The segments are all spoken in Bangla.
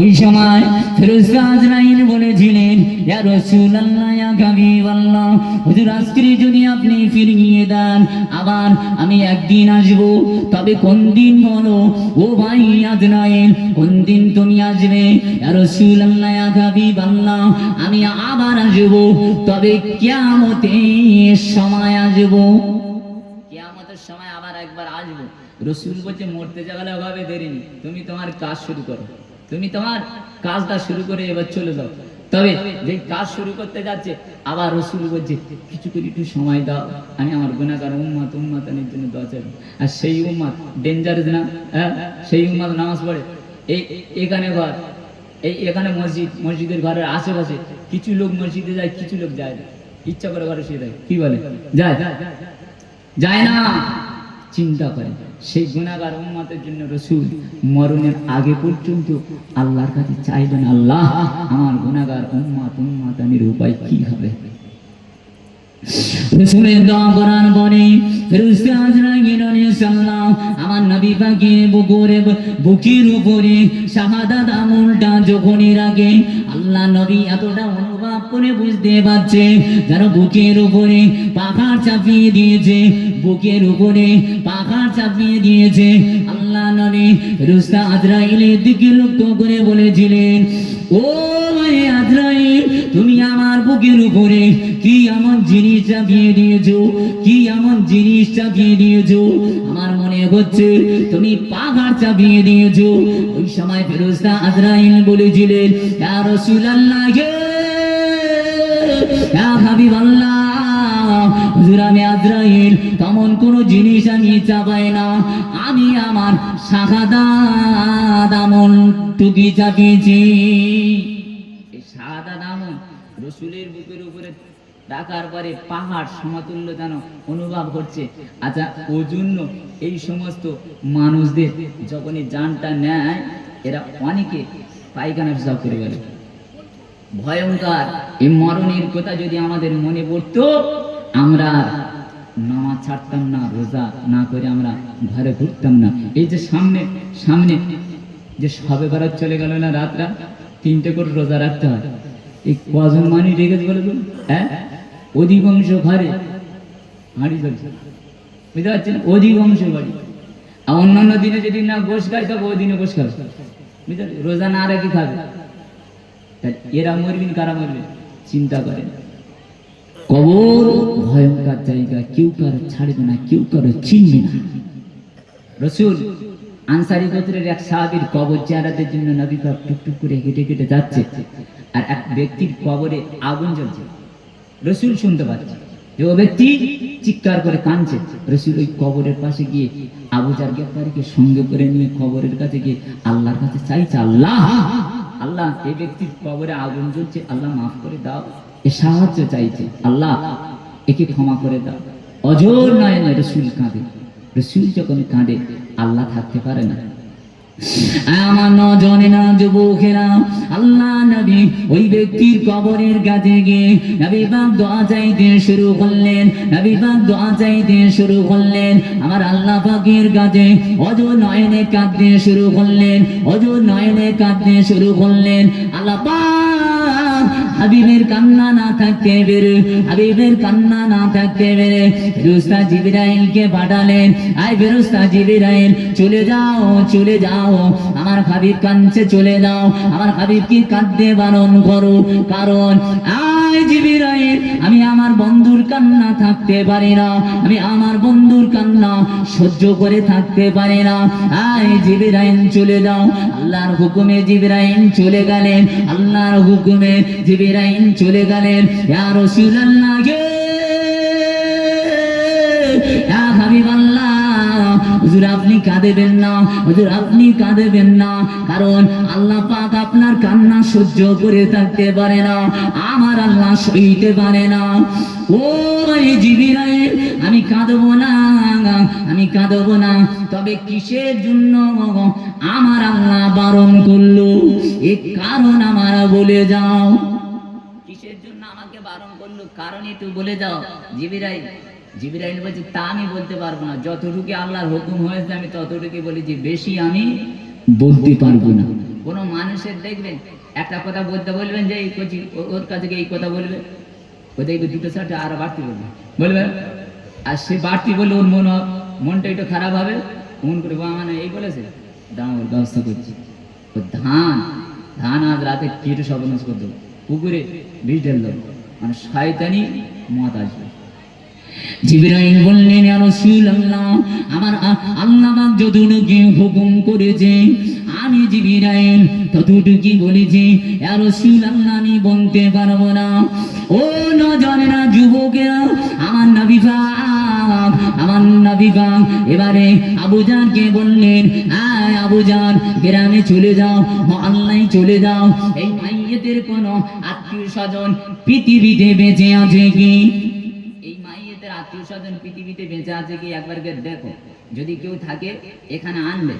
ওই সময় ফেরোজা আজরাইল বলেছিলেন যদি আপনি ফিরিয়ে দেন, আবার আমি একদিন আসব, তবে কোন দিন বলো? ও ভাই আজরাইল কোন দিন তুমি আসবে? আমি আবার আসব, তবে কিয়ামতের সময় আসব। কিয়ামতের সময় আবার একবার আসব? রসুল বলছে, মরতে যাওয়ালে অভাবে দেরি তুমি তোমার কাজ শুরু করো। তুমি তোমার কাজটা শুরু করে এবার চলে যাও। তবে যে কাজ শুরু করতে যাচ্ছে, আবার রসুল বলছে কিছু করে একটু সময় দাও, আমি আমার গুণাগার উম্মাত, উম্মাতানির জন্য দোয়া চাইব আর সেই উম্মাত ডেঞ্জারাস না হ্যাঁ? সেই উম্মাত নামাজ পড়ে। এই এখানে ঘর, এই এখানে মসজিদ, মসজিদের ঘরের আশেপাশে কিছু লোক মসজিদে যায়, কিছু লোক যায় না। ইচ্ছা করে ঘরে শুয়ে থাকে। কি বলে? যায়? যায় না। চিন্তা করে। সেই গুণাগার উম্মতের জন্য রসুল মরণের আগে পর্যন্ত আল্লাহর কাছে চাইবেন আল্লাহ, আমার গুণাগার উম্মাত, উম্মাতানির উপায় কি হবে? আমার নবী পাকের বুকের বুকের উপরে আমলটা যখনই আগে আল্লাহ নবী এতটা অনুভব করে বুঝতে পারছে বুকের উপরে পাখার চাপিয়ে দিয়েছে, বুকের উপরে পাখার চাপিয়ে দিয়েছে। আল্লাহ নবী রুস্তা আজরাইলের দিকে লক্ষ্য করে বলেছিলেন, ও ভাই আজরাইল তুমি আমার বুকের উপরে কি এমন জিনিস চাপিয়ে দিয়েছ? কি এমন জিনিস চাপিয়ে দিয়েছ? আমার মনে হচ্ছে তুমি পাহাড় চাপিয়ে দিয়েছ। ওই সময় ফেরোজদা আজরাইল বলেছিলেন তেমন কোনো জিনিস আমি চাপাই না। আমি আমার শাহাদাত আমল টুকি চাপিয়েছি। এই শাহাদাত আমল রসুলের বুকের উপরে রাখার পরে পাহাড় সমতুল্য যেন অনুভব করছে আচ্ছা ও জন্য এই সমস্ত মানুষদের যখনই জানটা নেয়, এরা অনেকে পায়খানা পেশাব করে গেল ভয়ঙ্কর। এই মরণের কথা যদি আমাদের মনে পড়তো, আমরা নামাজ ছাড়তাম না, রোজা না করে আমরা ঘরে ঘুরতাম না। এই যে সামনে সামনে যে সবে বেড়াত চলে গেল না রাতরা তিনটে করে রোজা রাখতে হয়। এই কজন মানুষ রেখেছে বলে তো হ্যাঁ? অধিকাংশ ঘরে হাঁড়ি চলছে। বুঝতে পারছেন? অধিকাংশ বাড়ি আর অন্যান্য দিনে যদি না গোস খায়, তবে ওই দিনে গোস খাবে। বুঝতে? রোজা না রেখে খাবে। এরা মরবেন, কারা মরবে চিন্তা করেন। কবর ভয়ঙ্কর জায়গা, কেউ কারও ছাড়বে না, কেউ কারও চিনবে না। রসুল আনসারি গোত্রের এক সাহাবীর কবর চেহারাদের জন্য নবী পাক টুকটুক করে হেঁটে হেঁটে যাচ্ছে আর এক ব্যক্তির কবরে আগুন জ্বলছে। রসুল শুনতে পাচ্ছে যে ও ব্যক্তি চিৎকার করে কাঁদছে। রসুল ওই কবরের পাশে গিয়ে আবু জার গ্রেফতারিকে সঙ্গে করে নিয়ে কবরের কাছে গিয়ে আল্লাহর কাছে চাইছে, আল্লাহ আল্লাহ, এই ব্যক্তির কবরে আগুন জ্বলছে, আল্লাহ মাফ করে দাও, এ সাহায্য চাইছে, আল্লাহ, একে ক্ষমা করে দাও। অজর নয় নয় রসুল কাঁদে। রসুল যখন কাঁদে আল্লাহ থাকতে পারে না। আমার নজনে না যুবকেরা আল্লাহ নবী ওই ব্যক্তির কবরের কাছে গিয়ে দোয়া চাইতে শুরু করলেন, নবী দোয়া চাইতে শুরু করলেন, আমার আল্লাহ পাকের কাছে অজ নয়নে কাঁদতে শুরু করলেন, অজ নয়নে কাঁদতে শুরু করলেন, আল্লাহ পাক হাবিবের কান্না না থাকতে বেরে হাবিবের কান্না না থাকতে বেরে ফেরুস্তা জিবিরাইলকে পাঠালেন আই ফেরুস্তা জিবিরাইল চলে যাও চলে যাও আমার হাবিব কাঁদছে চলে যাও আমার হাবিবকে কাঁদতে বারণ করো কারণ আমি আমার বন্ধুর কান্না থাকতে পারি না। আমি আমার বন্ধুর কান্না সহ্য করে থাকতে পারি না। আয় জিবরাইল, চলে যাও। আল্লাহর হুকুমে জিবরাইল চলে গেলেন। আল্লাহর হুকুমে জিবরাইল চলে গেলেন। ইয়া রাসূলুল্লাহ ইয়া হাবিবাল্লাহ। হুজুর, আপনি কাঁদেবেন না। হুজুর, আপনি কাঁদেবেন না। কারণ আল্লাহ পাক আপনার কান্না সহ্য করে থাকতে পারে না। আমার আল্লাহ সইতে পারে না। ও জিবিরাইল, আমি কাঁদবো না। আমি কাঁদবো না। তবে কিসের জন্য আমার আল্লাহ বারণ করল? এ কারণ আমার বলে যাও। কিসের জন্য আমাকে বারণ করল? কারণ একটু বলে যাও। জিবিরাইল জিবিরাইল বলছে, তা আমি বলতে পারব না। যতটুকু আল্লাহর হুকুম হয়েছে, আমি ততটুকু বলেছি বেশি আমি বলতে পারব না। কোনো মানুষের দেখবেন, একটা কথা বলতে বলবেন যে, এই কচি ওর কাছে এই কথা বলবে, ও দেখবে দুটো চারটে আরও বাড়তি বলবে। বলবে? আর সে বাড়তি বললে ওর মন, মনটা একটু খারাপ হবে। মন করে বা মানে এই বলেছে, দাম ওর ব্যবস্থা করছি। ও ধান ধান আজ রাতে কেটে সর্বনাশ করে পুকুরে বিষ ঢেল দেবো। মানে শয়তানি মত আসবে। জিবরাইল বললেন রাসূলুল্লাহ, আমার আল্লাহ যতটুকু হুকুম করেছে, আমি জিবরাইল ততটুকু বলেছি। ইয়া রাসূলুল্লাহ, আমি বলতে পারব না। ও নজরেরা যুবকেরা, আমার নবী পাক, আমার নবী পাক, এবারে আবু জানকে বললেন, আয় আবু জান গ্রামে চলে যাও, মহল্লায় চলে যাও। এই মাইয়েতের কোনো আত্মীয় স্বজন পৃথিবীতে বেঁচে আছে কি? স্বজন পৃথিবীতে বেঁচে আছে কি একবার দেখো। যদি কেউ থাকে, এখানে আনবে।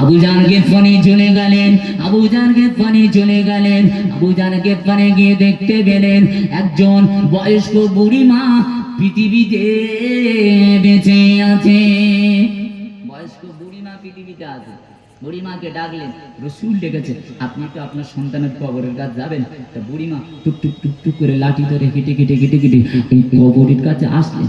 আবু জানকে ফোনে চলে গেলেন, আবু জানকে ফোনে চলে গেলেন, আবু জানকে ফোনে গিয়ে দেখতে গেলেন, একজন বয়স্ক বুড়ি মা পৃথিবীতে বেঁচে আছে। বয়স্ক বুড়ি মা পৃথিবীতে আছে। বুড়ি মাকে ডাকলেন, রসুল ডেকেছে। আপনি তো আপনার সন্তানের কবরের কাছে যাবেন তা বুড়িমা টুক টুক টুক টুক করে লাঠি ধরে কেটে কেটে কেটে কেটে এই কবরের কাছে আসলেন।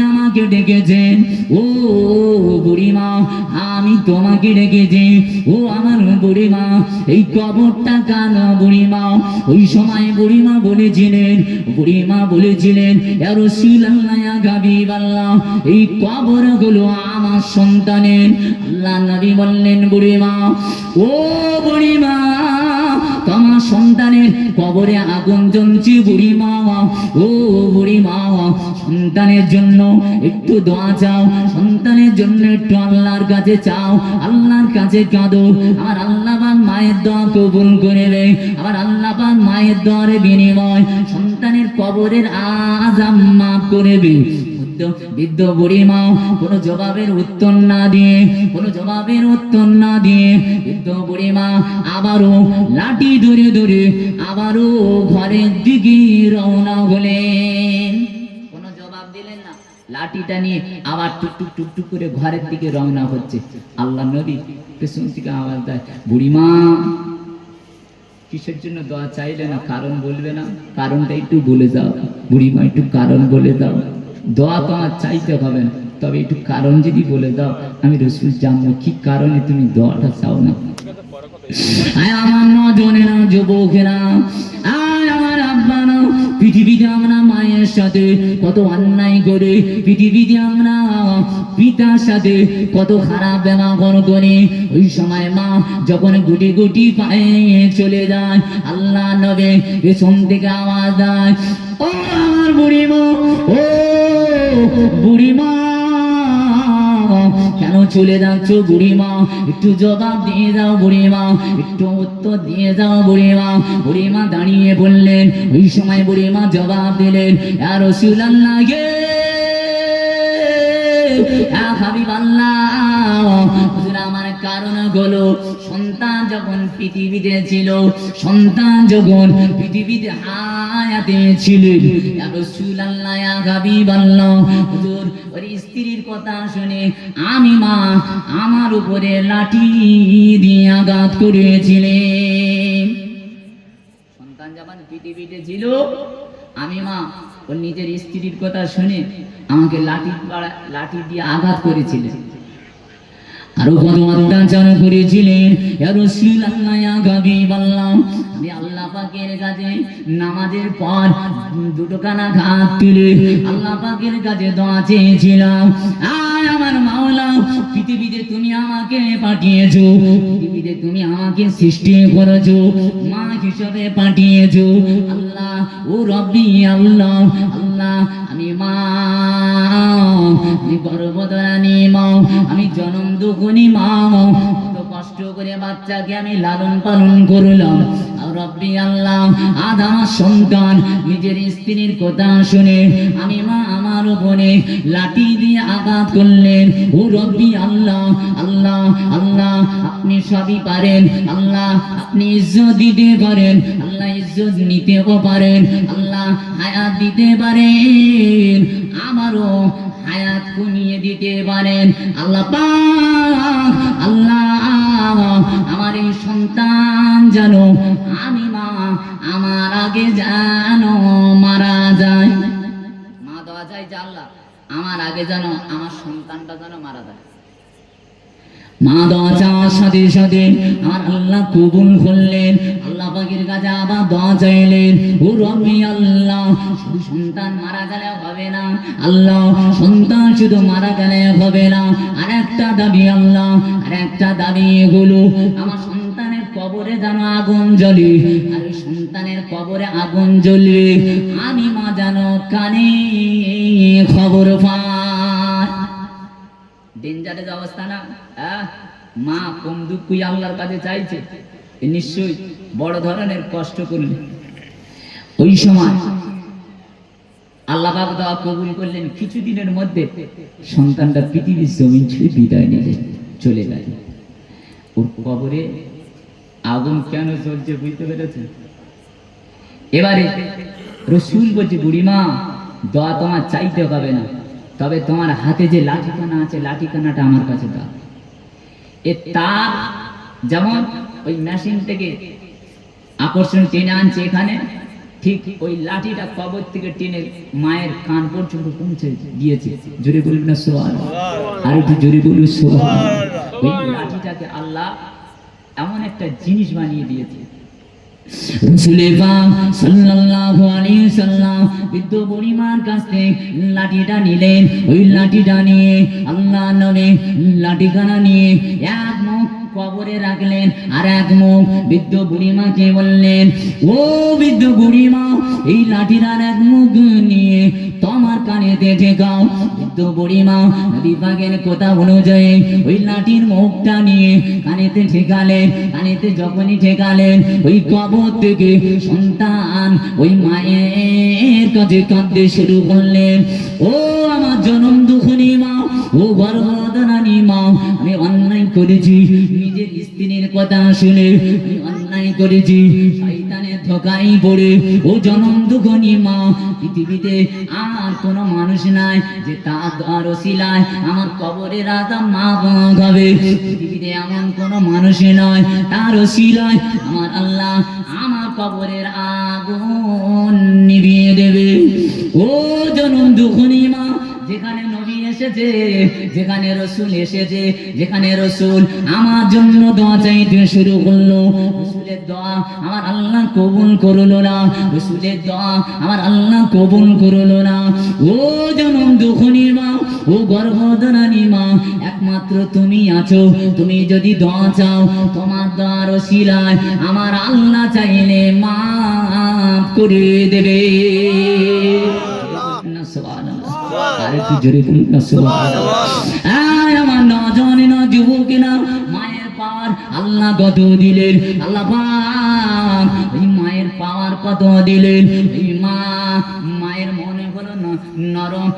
আমাকে ও, বুড়িমা, আমি তোমাকে ডেকেছি। ও আমার বুড়িমা, এই কবরটা বুড়িমা? ওই সময় বুড়িমা বলেছিলেন বুড়িমা বলেছিলেন এই কবরগুলো আমার সন্তানের। আল্লাহ নবী বললেন, বুড়িমা, ও বুড়িমা সন্তানের কবরে আগুন জ্বলছে বুড়ি মা। ও বুড়ি মা, সন্তানের জন্য একটু দোয়া চাও, সন্তানের জন্য একটু আল্লাহর কাছে চাও। আল্লাহর কাছে কাঁদো, আমার আল্লাহ মায়ের দোয়া কবুল করবে আমার আল্লাহ পাক মায়ের দোয়ারে বিনিময় সন্তানের কবরের আজাম মাফ করবে বৃদ্ধ বৃদ্ধ বুড়ি মা কোনো জবাবের উত্তর না দিয়ে, কোনো জবাবের উত্তর না দিয়ে বৃদ্ধ বুড়ি মা আবারও লাঠি ধরে ধরে আবারও ঘরের দিকে রওনা হলেন। কোনো জবাব দিলেন না। লাঠিটা নিয়ে আবার টুক টুক টুক টুক করে ঘরের দিকে রওনা হচ্ছে। আল্লাহ নবী পেছন থেকে আওয়াজ দেয়, বুড়িমা, কিসের জন্য দোয়া চাইলে না কারণ বলবে না? কারণটা একটু বলে যাও। বুড়িমা, একটু কারণ বলে দাও দোয়া তোমার চাইতে হবে না। তবে একটু কারণ যদি বলে দাও, আমি রসুল জানব, কি কারণে তুমি দোয়াটা চাও না? আমার নজনে না, যুবকেরা। পৃথিবীতে আমরা মায়ের সাথে, কত অন্যায় করে পৃথিবীতে আমরা পিতার সাথে, কত খারাপ ব্যবহার করে। ওই সময় মা যখন গুটি গুটি পায়ে চলে যায় আল্লাহ নবে পেছন থেকে আওয়াজ দেয়, ও আমার বুড়িমা, ও বুড়িমা। চলে যাচ্ছ বুড়িমা, একটু জবাব দিয়ে যাও বুড়িমা, একটু উত্তর দিয়ে যাও বুড়িমা। বুড়িমা দাঁড়িয়ে বললেন, ওই সময় বুড়িমা জবাব দিলেন আর রসুলাল্লাহ গে আমার কারণ হলো সন্তান যখন পৃথিবীতে ছিল, সন্তান যখন পৃথিবীতে হায়াতে স্ত্রীর কথা শুনে আমি মা আমার উপরে লাঠি দিয়ে আঘাত করেছিলেন। সন্তান যখন পৃথিবীতে ছিল, আমি মা ওর নিজের স্ত্রীর কথা শুনে আমাকে লাঠি লাঠি দিয়ে আঘাত করেছিলেন। আরও কত অত্যাচার করেছিলেন নামাজের পর দুটো কানা হাত তুলে কাছে আমার পৃথিবীতে তুমি আমাকে পাঠিয়েছো তুমি আমাকে সৃষ্টি করেছ মা হিসাবে পাঠিয়েছো। আল্লাহ, ও রব্বি আল্লাহ আল্লাহ, আমি মা গর্ভধারণী মা আমি জনম দুগুনি মা কষ্ট করে বাচ্চাকে আমি লালন পালন করলাম। রব্বি আল্লাহ আমার সন্তান নিজের স্ত্রীর কথা শুনে, আমি মা আমার উপরে লাঠি দিয়ে আঘাত করলেন। ও রব্বি আল্লাহ আল্লাহ আল্লাহ, আপনি সবই পারেন। আল্লাহ, আপনি ইজ্জত দিতে পারেন। আল্লাহ ইজ্জত নিতেও পারেন। আল্লাহ হায়াত দিতে পারেন। আমারও হায়াত কমিয়ে দিতে পারেন। আল্লাহ আল্লাহ আমার এই সন্তান যেন আমি মা, আমার আগে জানো মারা যায়। মা দেওয়া যায় যে আল্লাহ, আমার আগে যেন আমার সন্তানটা যেন মারা যায়। মা দোয়া চাওয়ার সাথে সাথে আমার আল্লাহ কবুল করলেন। আল্লাহ পাখির কাছে আবার দোয়া চাইলেন। ও রবি আল্লাহ, শুধু সন্তান মারা গেলে হবে না। আল্লাহ, সন্তান শুধু মারা গেলে হবে না। আর একটা দাবি আল্লাহ আর একটা দাবি এগুলো। আমার সন্তানের কবরে যেন আগুন জ্বলে, আর সন্তানের কবরে আগুন জ্বলবে আমি মা যেন কানে খবর পাই। ডেঞ্জারের অবস্থা না? মা কম দুঃখই আল্লাহর কাছে চাইছে। নিশ্চয়ই বড় ধরনের কষ্ট করলে। ওই সময় আল্লাহ বাবা দেওয়া কবুল করলেন। কিছুদিনের মধ্যে সন্তানটা পৃথিবীর জমিন ছেড়ে বিদায় নিলেন চলে গেল। ওর কবরে আগুন কেন জ্বলছে বুঝতে পেরেছে এবারে রসুল বলছে, বুড়িমা, দোয়া তোমার চাইতে হবে না। তবে তোমার হাতে যে লাঠিখানা আছে, লাঠিখানাটা আমার কাছে দাও। এ তার যেমন ওই মেশিন থেকে আকর্ষণ টেনে আনছে এখানে, ঠিক ওই লাঠিটা কবর থেকে টেনে মায়ের কান পর্যন্ত পৌঁছে দিয়েছে। জোরে বলবি না সোহান আর একটু জোরে বলবি সোহান ওই লাঠিটাকে আল্লাহ এমন একটা জিনিস বানিয়ে দিয়েছে। আল্লাহ নামে লাঠিখানা নিয়ে এক মুখ কবরে রাখলেন আর এক মুখ বৃদ্ধ বুড়িমাকে বললেন, ও বৃদ্ধ বুড়িমা, এই লাঠিটার এক মুখ নিয়ে তোমার কানেতে ঠেকাও বৃদ্ধ বুড়িমা নবী পাকের কথা অনুযায়ী ওই লাঠির মুখটা নিয়ে কানেতে ঠেকালেন, কানেতে যখনই ঠেকালেন, ওই কবর থেকে সন্তান ওই মায়ের কাছে কাঁদতে শুরু করলেন। ও আমার জনম দুঃখনি মা, ও গর্ভধারণী মা, আমি অন্যায় করেছি, নিজের স্ত্রীর কথা শুনে আমি অন্যায় করেছি ধোকাই পড়ে। ও জনম দুগণী মা, পৃথিবীতে আর কোন মানুষ নাই যে তার দ্বার শিলায় আমার কবরের রাজা মা হবে। পৃথিবীতে এমন কোন মানুষ নয়, তার শিলায় আমার আল্লাহ আমার কবরের আগুন এসেছে যেখানে রসুল এসেছে যেখানে রসুল আমার জন্য দোয়া চাইতে শুরু করল। রসুলের দোয়া আমার আল্লাহ কবুল করল না। রসুলের দোয়া আমার আল্লাহ কবুল করল না। ও জনম দুঃখনি মা ও গর্ভধারণী মা একমাত্র তুমি আছো। তুমি যদি দোয়া চাও তোমার দোয়ার শিলায় আমার আল্লাহ চাইলে মাফ করে দেবে। না সুবহানাল্লাহ আর একটু জোরে না সুবহানাল্লাহ আমার নজনে না না মায়ের পাওয়ার আল্লাহ কত দিলেন আল্লাহ পাক এই মায়ের পাওয়ার কত দিলেন এই মা মায়ের মনে হলো নরম